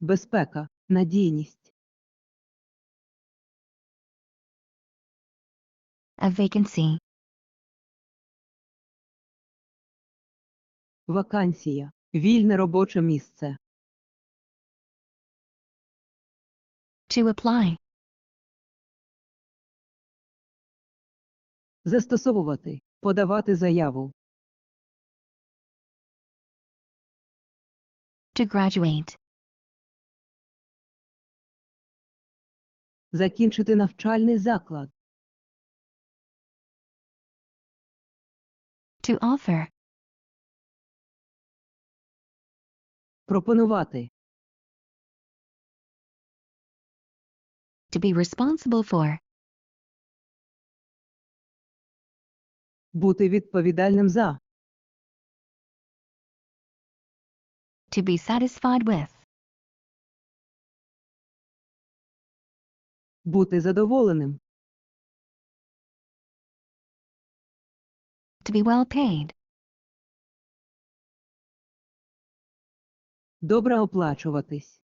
безпека, надійність, A vacancy. вакансія, вільне робоче місце, To apply. застосовувати, подавати заяву, To graduate. Закінчити навчальний заклад, To offer. пропонувати, To be responsible for. бути відповідальним за, To be satisfied with. Бути задоволеним, To be well paid. добре оплачуватись,